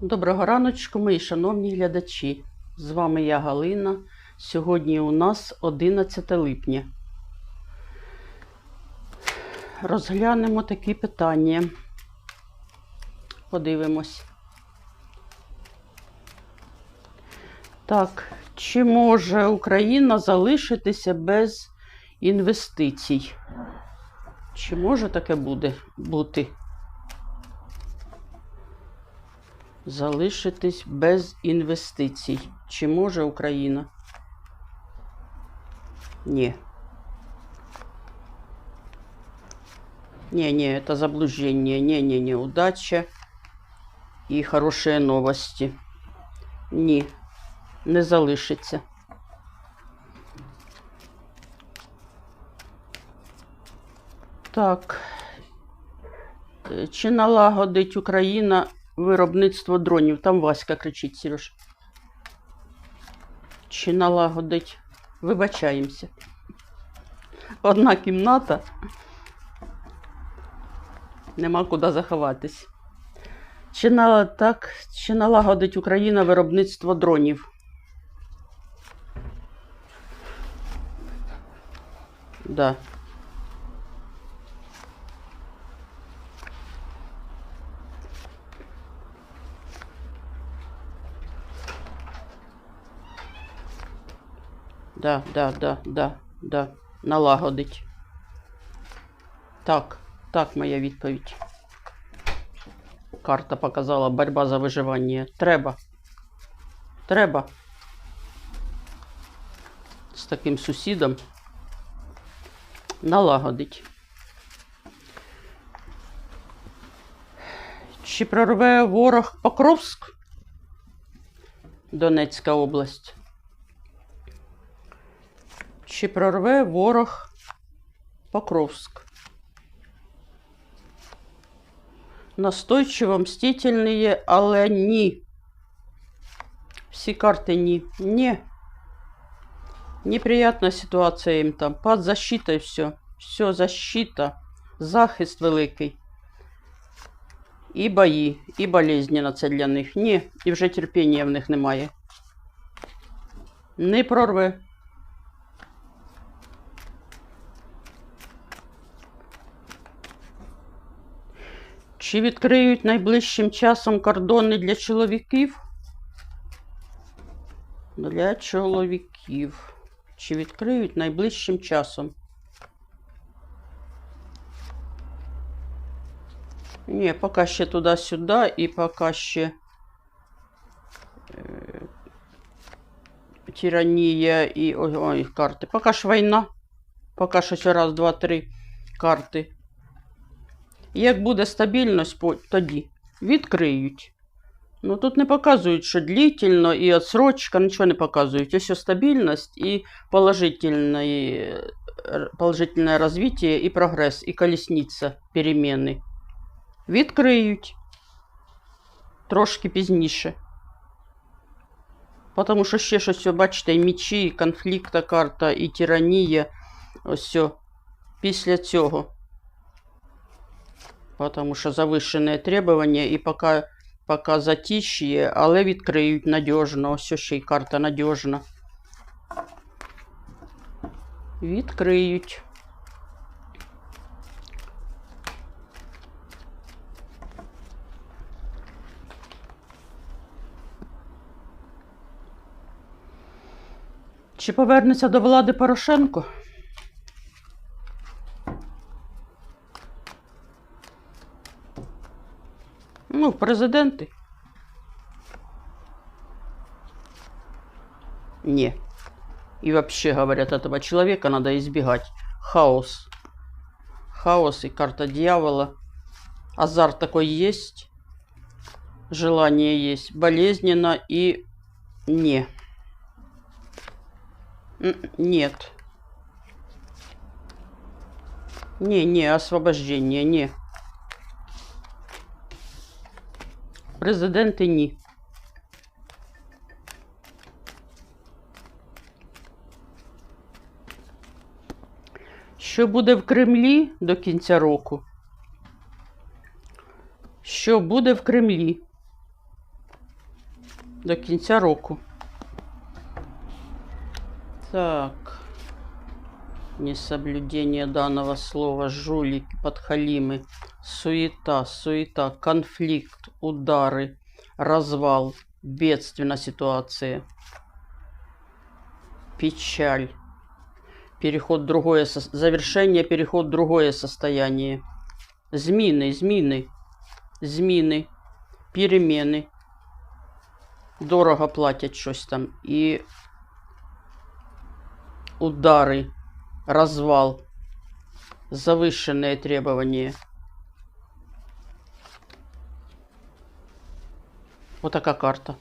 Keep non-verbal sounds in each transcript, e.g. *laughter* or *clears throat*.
Доброго раночку, мої шановні глядачі. З вами я Галина. Сьогодні у нас 11 липня. Розглянемо такі питання. Подивимось. Так, чи може Україна залишитися без інвестицій? Чи може таке буде бути? Залишитись без інвестицій. Чи може Україна? Ні. Не, не, это заблуждение. Не, не, не, удача і хороші новості. Ні, не залишиться. Так. Чи налагодить Україна виробництво дронів? Там Васька кричить, Сереж. Чи налагодить? Вибачаємося. Одна кімната. Нема куди заховатись. Чи, на, так, чи налагодить Україна виробництво дронів? Да. Да, да, да, да, да. Налагодить. Так, так, моя відповідь. Карта показала боротьба за виживання. Треба. Треба. З таким сусідом. Налагодить. Чи прорве ворог Покровськ? Донецька область. Чи прорве ворог Покровськ? Настойчиво мстительні, але ні. Всі карти ні. Ні. Неприятна ситуація їм там. Під защитою все. Все, защита. Захист великий. І бої, і болезненно це для них. Ні, і вже терпіння в них немає. Не прорве. Чи відкриють найближчим часом кордони для чоловіків? Для чоловіків. Чи відкриють найближчим часом? Ні, поки ще туди-сюди і поки ще е, тиранія і ой, карти. Поки ж війна. Поки що ще раз, два, три карти. Як буде стабільність, тоді відкриють. Ну тут не показують, що длительно і відсрочка, нічого не показують. Ось стабільність і положительне, положительне розвиття і прогрес, і колісниця переміни. Відкриють трошки пізніше. Тому що ще щось, бачите, і мічі, і конфлікта карта, і тиранія. Ось все. Після цього. Потому що завищені требування і поки, поки затишє, але відкриють надіжно. Ось ще й карта надіжна. Відкриють. Чи повернеться до влади Порошенко? Ну, президенти. Не. И вообще, говорят, этого человека надо избегать. Хаос. Хаос и карта дьявола. Азарт такой есть. Желание есть. Болезненно и не. Нет. Не, не, освобождение, не. Президенти ні. Що буде в Кремлі до кінця року? Що буде в Кремлі? До кінця року. Так. Несоблюдение данного слова, жулики, подхалимы, суета, суета, конфликт, удары, развал, бедственная ситуация, печаль, переход в другое, сос- завершение, переход в другое состояние, змины, змины, зміни, переміни. Дорого платять щось там. І удари, розвал, завышенные требования. Вот такая карта.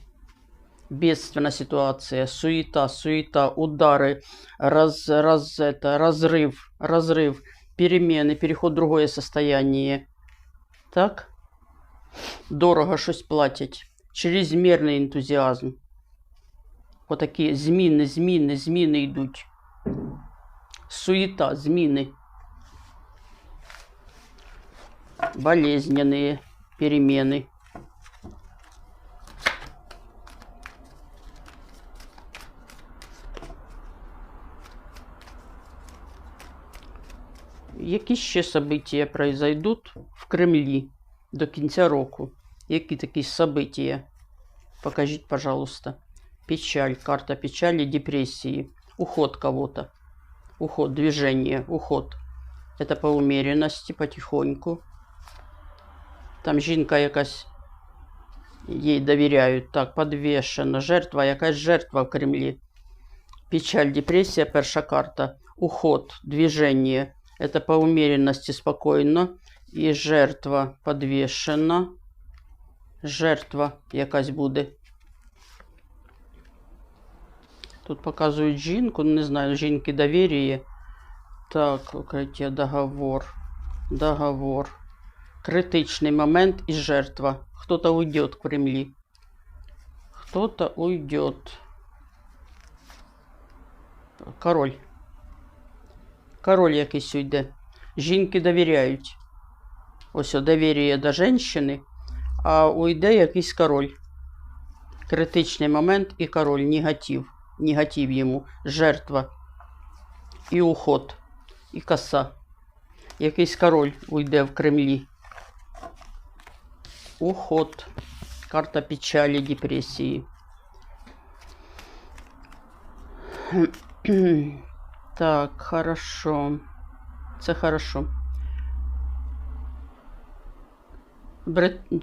Бедственная ситуация, суета, суета, удары, раз, раз, это, разрыв, разрыв, перемены, переход в другое состояние. Так? Дорого щось платять. Чрезмірний ентузіазм. Отакі зміни, зміни, зміни йдуть. Суета, зміни. Болезненные перемены. Які ще события произойдут в Кремлі до кінця року? Які такі события? Покажіть, пожалуйста. Печаль, карта печали, депрессии. Уход кого-то. Уход, движение, уход. Это по умеренности, потихоньку. Там жінка якась їй довіряють. Так, подвешена. Жертва, якась жертва в Кремлі. Печаль, депрессия, перша карта. Уход, движение. Это по умеренности спокойно. І жертва подвешена. Жертва якась буде. Тут показують жінку, ну, не знаю, жінки довір'я. Так, укриття, договор. Договор. Критичний момент і жертва. Хто-то уйдет в Кремлі. Хто-то уйдет. Король. Король якийсь уйде. Жінки довіряють. Ось о, довір'я до жінки, а уйде якийсь король. Критичний момент і король, негатив. Негатив йому, жертва. І уход, і коса. Якийсь король уйде в Кремлі. Уход. Карта печалі, депресії. *clears throat* Так, хорошо. Це хорошо.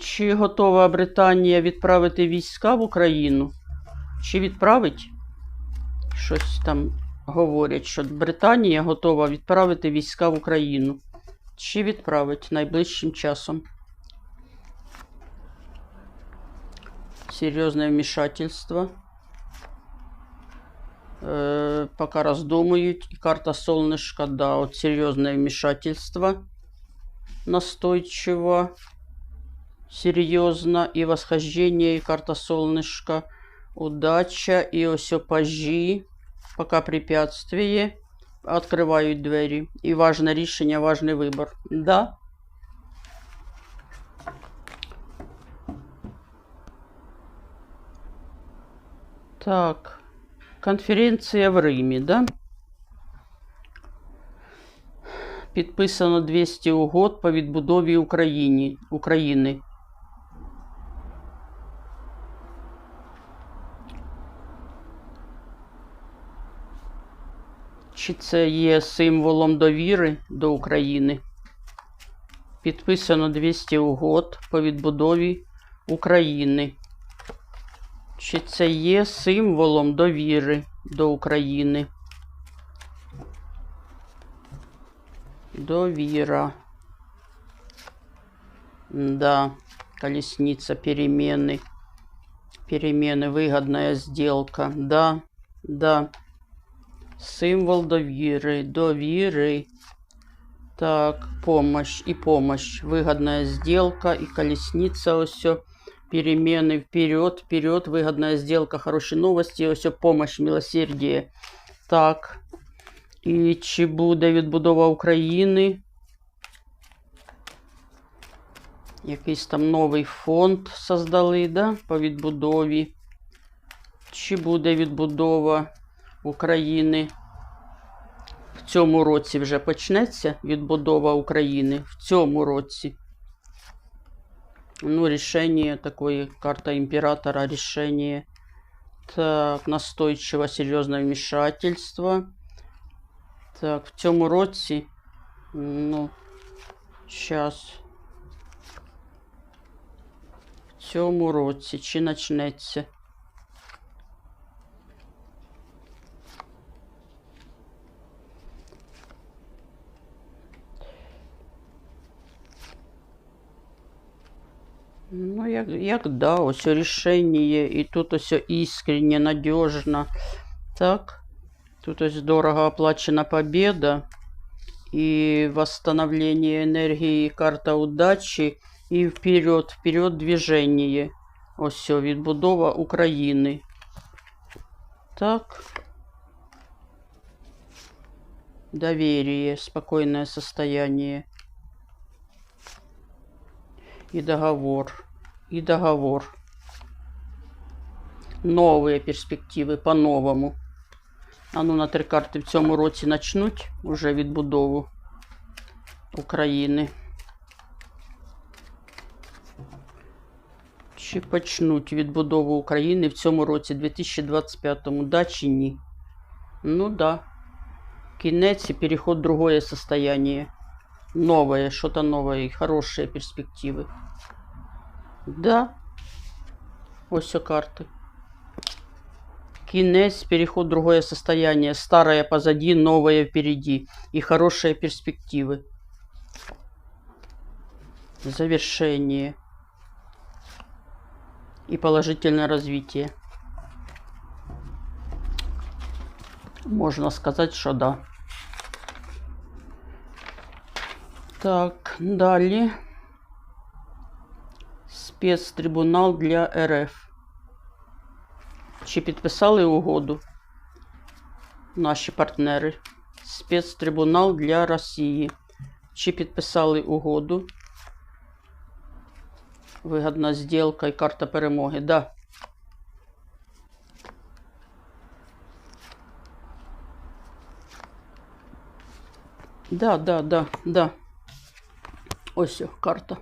Чи готова Британія відправити війська в Україну? Чи відправить? Щось там говорять, що Британія готова відправити війська в Україну. Чи відправить найближчим часом? Серьезное вмешательство. Э, пока раздумывают. И карта солнышка, да, вот серьезное вмешательство. Настойчиво. Серьезно. И восхождение, и карта солнышка. Удача. И все пажи. Пока препятствие. Открывают двери. И важное решение, важный выбор. Да. Так. Конференція в Римі, да? Підписано 200 угод по відбудові Україні, України. Чи це є символом довіри до України? Підписано 200 угод по відбудові України. Чи це є символом довіри до України? Довіра. Да, колесница, перемены. Перемены, выгодная сделка. Да, да. Символ довіри, довіри. Так, помощь и помощь. Выгодная сделка и колесница все. Перемены вперед, вперед, выгодная сделка, хорошие новости, ось помощь, милосердие. Так. І чи буде відбудова України? Якийсь там новий фонд создали, да, по відбудові. Чи буде відбудова України? В цьому році вже почнеться відбудова України. В цьому році. Ну, решение такое, карта императора, решение. Так, настойчиво, серьезное вмешательство. Так, в цьому році, ну, сейчас. В цьому році, чи начнеться? Ну, як, як да, ось рішення, і тут ось іскренне, надежно. Так, тут ось дорого оплачена победа, и восстановление энергии, карта удачи, и вперед, вперед движение. Ось все, відбудова України. Так. Доверие, спокойное состояние. И договор. И договор. Новые перспективи по-новому. А ну на три карти в цьому році начнуть уже відбудову України. Чи почнуть відбудову України в цьому році, 2025-му, да чи ні? Ну да. Кінець і переход в другое состояние. Новое, что-то новое, хорошие перспективы. Да. Ось карты. Кінець, переход в другое состояние. Старое позади, новое впереди. И хорошие перспективы. Завершение. И положительное развитие. Можно сказать, что да. Так, далі. Спецтрибунал для РФ. Чи підписали угоду наші партнери? Спецтрибунал для Росії. Чи підписали угоду? Вигодна сделка і карта перемоги. Да. Да, да, да, да. Ось о, карта.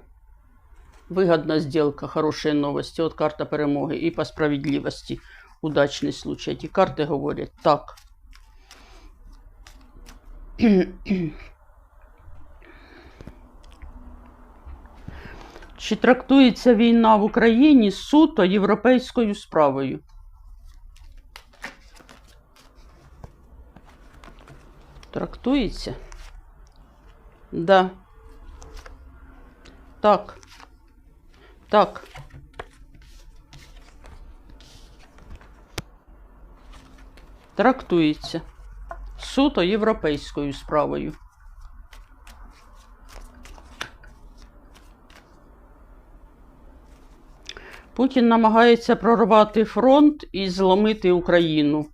Выгодная сделка, хорошие новости. От карта перемоги. І по справедливості. Удачний случай. Ті карти говорять так. Чи трактується війна в Україні суто європейською справою? Трактується? Да. Так. Так. Трактується суто європейською справою. Путін намагається прорвати фронт і зломити Україну.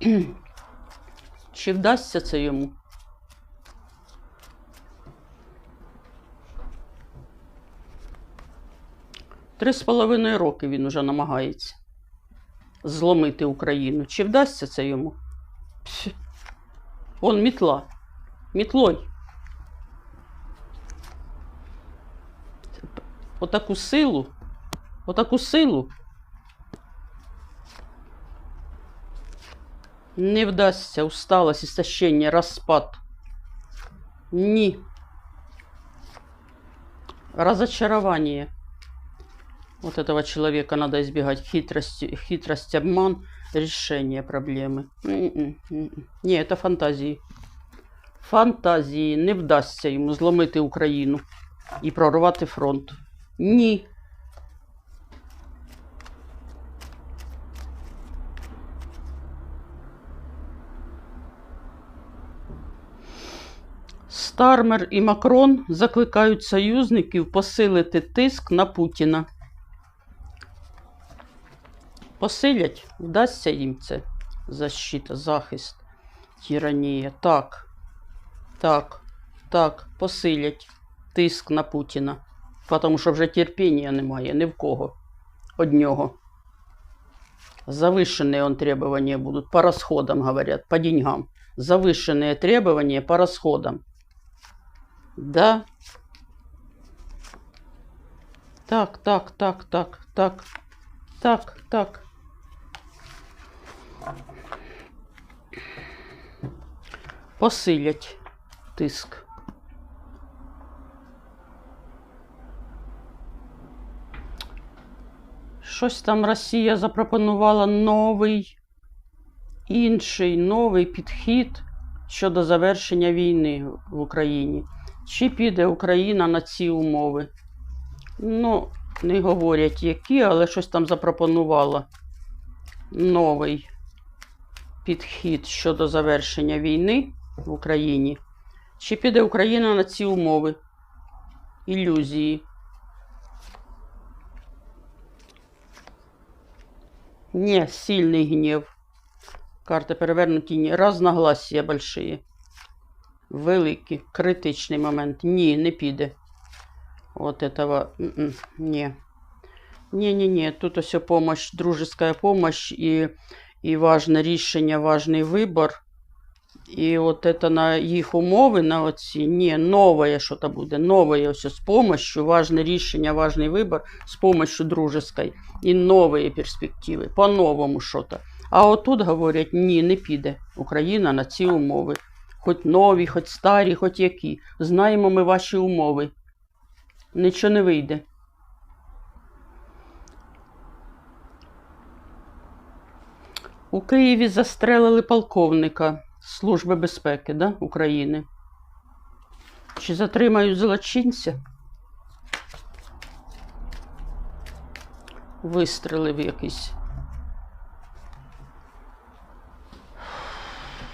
*clears throat* Чи вдасться це йому? Три з половиною роки він уже намагається зломити Україну. Чи вдасться це йому? Пш. Он мітла. Мітлой. Отаку силу. Отаку силу. Не вдасться, усталость, истощение, распад. Ні. Разочарование. Вот этого человека надо избегать. Хитрость, хитрость, обман, решение проблемы. М-м, м-м. Ні, это фантазії. Фантазії. Не вдасться йому зломити Україну і прорвати фронт. Ні. Стармер і Макрон закликають союзників посилити тиск на Путіна. Посилять, вдасться їм це защита, захист, тиранія. Так, так, так, посилять тиск на Путіна. Тому що вже терпіння немає ні в кого. Од нього. Завышенные он требования будут по расходам, говорят, по деньгам. Завышенные требования по расходам. Да. Так, так, так, так, так, так, так. Посилять тиск. Щось там Росія запропонувала новий, інший новий підхід щодо завершення війни в Україні. Чи піде Україна на ці умови? Ну, не говорять які, але щось там запропонувала новий підхід щодо завершення війни в Україні. Чи піде Україна на ці умови? Ілюзії. Не, сильный гнев. Карти перевернуті. Ні. Разногласія большие. Великий, критичний момент. Ні, не піде. От этого. Ні. Ні-ні-ні. Тут ось помощь, дружеская помощь і, і важне рішення, важний вибор. І от это на їх умови, на оці, ні, новое що-то буде, новое ось з помощью, важне рішення, важний вибор з помощью дружеской і нові перспективи, по-новому що-то. А отут говорять, ні, не піде Україна на ці умови. Хоч нові, хоч старі, хоч які. Знаємо ми ваші умови. Нічого не вийде. У Києві застрелили полковника Служби безпеки да, України. Чи затримають злочинця? Вистрелив якийсь.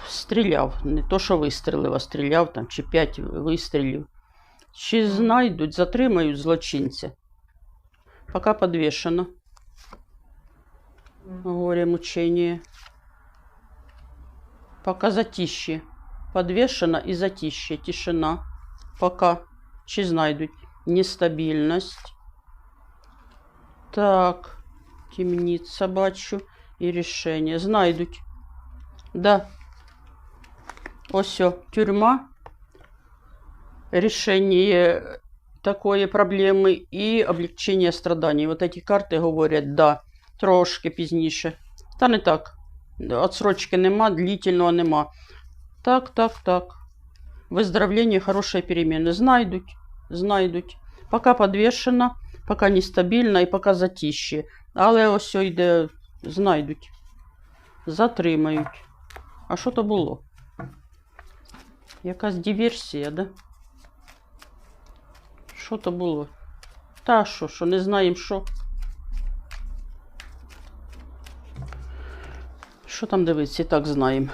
Стріляв. Не то, що вистрелив, а стріляв там, чи п'ять вистрілів. Чи знайдуть, затримають злочинця? Пока подвешено. Горе мучение. Пока затище. Подвешено и затище. Тишина. Пока. Чи знайдуть. Нестабільність. Так. Темниця бачу. І рішення. Знайдуть. Да. Ось тюрьма. Решение такої проблеми і облегчення страданий. Вот эти карти говорять, да, трошки пізніше. Та не так. Отсрочки нема, длительного нема. Так, так, так. Выздоровление, хорошие перемены. Знайдуть, знайдуть. Пока подвешено, пока нестабільно і пока затище. Але ось йде, знайдуть. Затримають. А що то було? Якась диверсія, да? Що то було? Та що, що, не знаємо що. Що там дивиться, і так знаємо.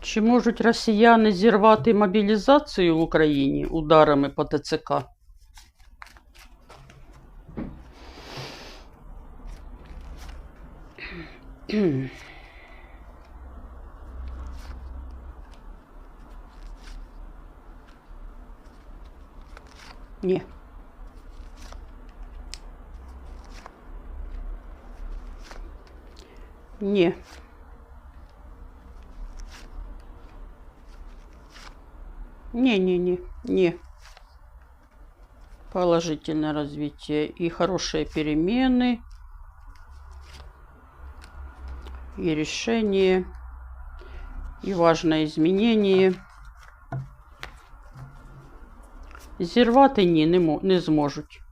Чи можуть росіяни зірвати мобілізацію в Україні ударами по ТЦК? Ні. Ні. Не, не, не, не. Положительное развитие и хорошие перемены. И решение. И важное изменение. Зірвати ні, не, не зможуть.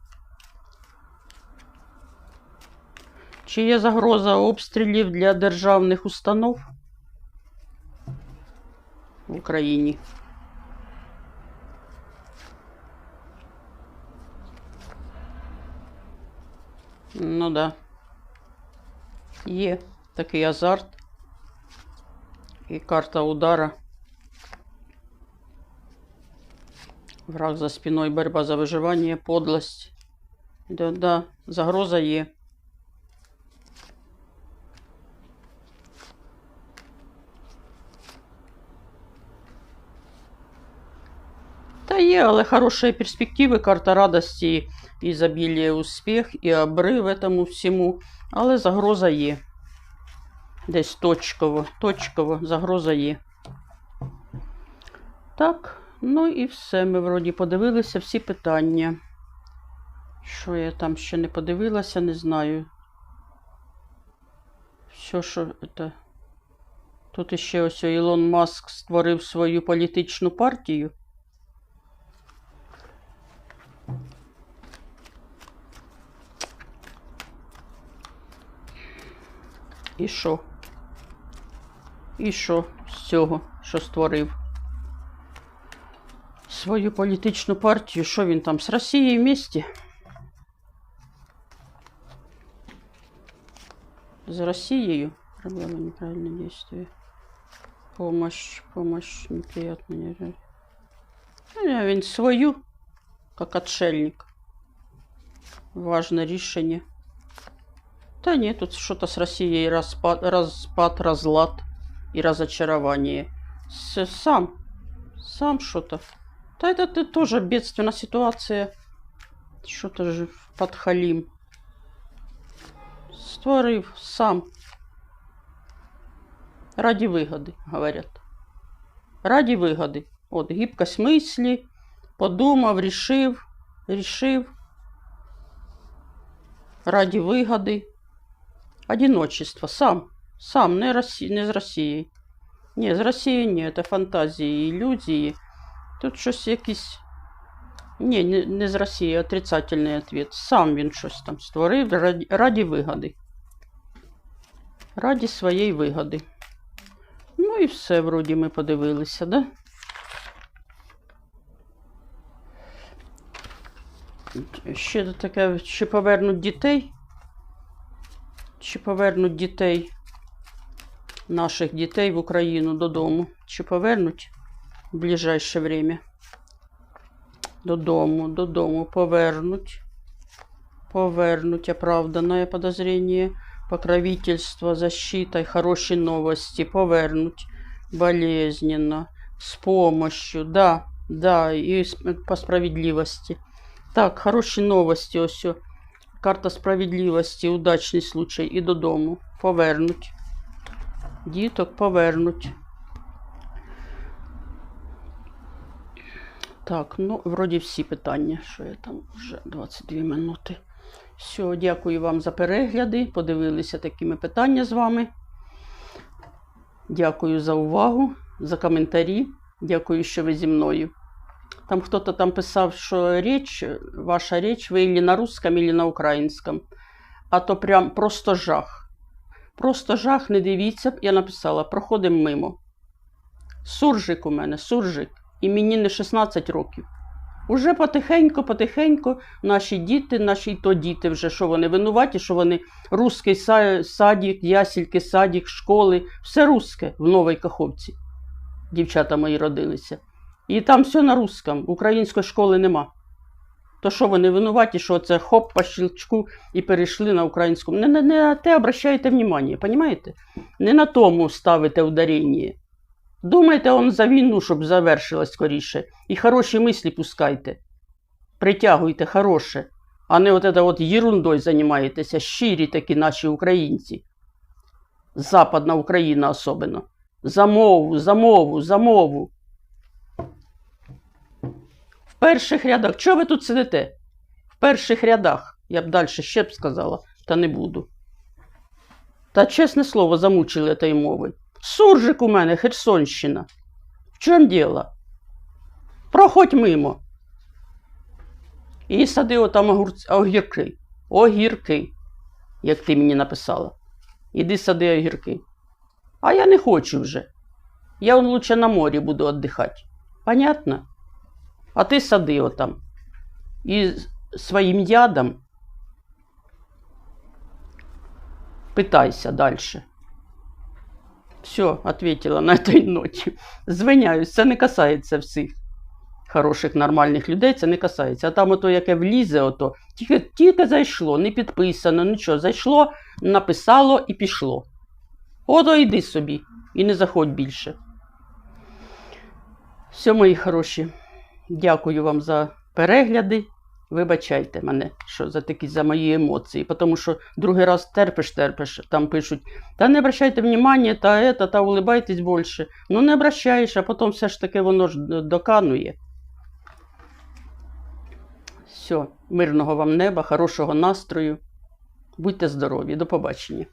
Чи є загроза обстрілів для державних установ в Україні? Ну да. Є такий азарт. І карта удара. Враг за спиной, борьба за выживание, подлость. Да, да, загроза є. Та є, але хороші перспективи, карта радості, ізобілія, успіх, і обрив этому всьому. Але загроза є. Десь точково, точково загроза є. Так, ну і все. Ми вроді подивилися всі питання. Що я там ще не подивилася, не знаю. Що, що це? Тут іще ось Ілон Маск створив свою політичну партію. І що? І що з цього, що створив? Свою політичну партію, що він там з Росією в місті? З Росією? Проблема неправильное действие. Помощь, помощь, неприятно. Не, він свою, как отшельник. Важное решение. Да нет, тут что-то с Россией распад, распад, разлад и разочарование. С, сам, сам что-то. Да это ты тоже бедственная ситуация. Что-то же подхалим. Створив сам. Раді вигоди, говорять. Раді вигоди. От, гибкость мислі, подумав, рішив, рішив. Раді вигоди. Одиночество. Сам. Сам, не, Росі... не з Росії. Ні, з Росії ні, це фантазії, ілюзії. Тут щось якісь. Ні, не, не з Росії, отрицательний ответ. Сам він щось там створив раді, раді вигоди. Раді своєї вигоди. Ну і все, вроді, ми подивилися, да? Ще таке, чи повернуть дітей? Чи повернуть дітей, наших дітей в Україну додому? Чи повернуть в ближайше время? Додому, додому повернуть. Повернуть оправданное подозрение покровительство, защита и хорошие новости повернуть болезненно, с помощью, да, да, и с- по справедливости. Так, хороші новості, ось. о. Карта справедливості, удачний случай і додому. Повернуть. Діток повернуть. Так, ну, вроді всі питання, що я там вже 22 минути. Все, дякую вам за перегляди. Подивилися такі ми питання з вами. Дякую за увагу, за коментарі. Дякую, що ви зі мною. Там хтось там писав, що річ, ваша річ, ви ілі на русском, ілі на українському. А то прям просто жах. Просто жах, не дивіться, я написала, проходимо мимо. Суржик у мене, суржик. І мені не 16 років. Уже потихеньку, потихеньку наші діти, наші то діти вже, що вони винуваті, що вони русський са- садик, ясільки, садик, школи, все русське в Новій Каховці. Дівчата мої родилися. І там все на русском, української школи нема. То що вони винуваті, що це хоп по щелчку і перейшли на українську. Не, не, не на те обращаєте внимание, понимаєте? Не на тому ставите ударення. Думайте он за війну, щоб завершилась скоріше. І хороші мислі пускайте. Притягуйте хороше, а не от это от ерундою займаєтеся, щирі такі наші українці. Западна Україна особливо. За мову, за мову, за мову. В перших рядах. Чого ви тут сидите? В перших рядах. Я б далі ще б сказала, та не буду. Та чесне слово, замучили тієї мови. Суржик у мене, Херсонщина. В чому діло? Проходь мимо. І сади отам огурці, огірки. Огірки, як ти мені написала. Іди сади огірки. А я не хочу вже. Я он лучше на морі буду віддихати. Понятно? А ти сади отам. І своїм ядом питайся далі. Все, ответила на этой ноті. Звиняюсь, це не касається всіх хороших, нормальних людей, це не касається. А там ото яке влізе, ото, тільки, тільки зайшло, не підписано, нічого. Зайшло, написало і пішло. Ото йди собі і не заходь більше. Все, мої хороші. Дякую вам за перегляди. Вибачайте мене, що за такі за мої емоції, тому що другий раз терпиш, терпиш, там пишуть, та не обращайте внимання, та ета, та улибайтесь більше. Ну не обращаєш, а потім все ж таки воно ж доканує. Все, мирного вам неба, хорошого настрою. Будьте здорові, до побачення.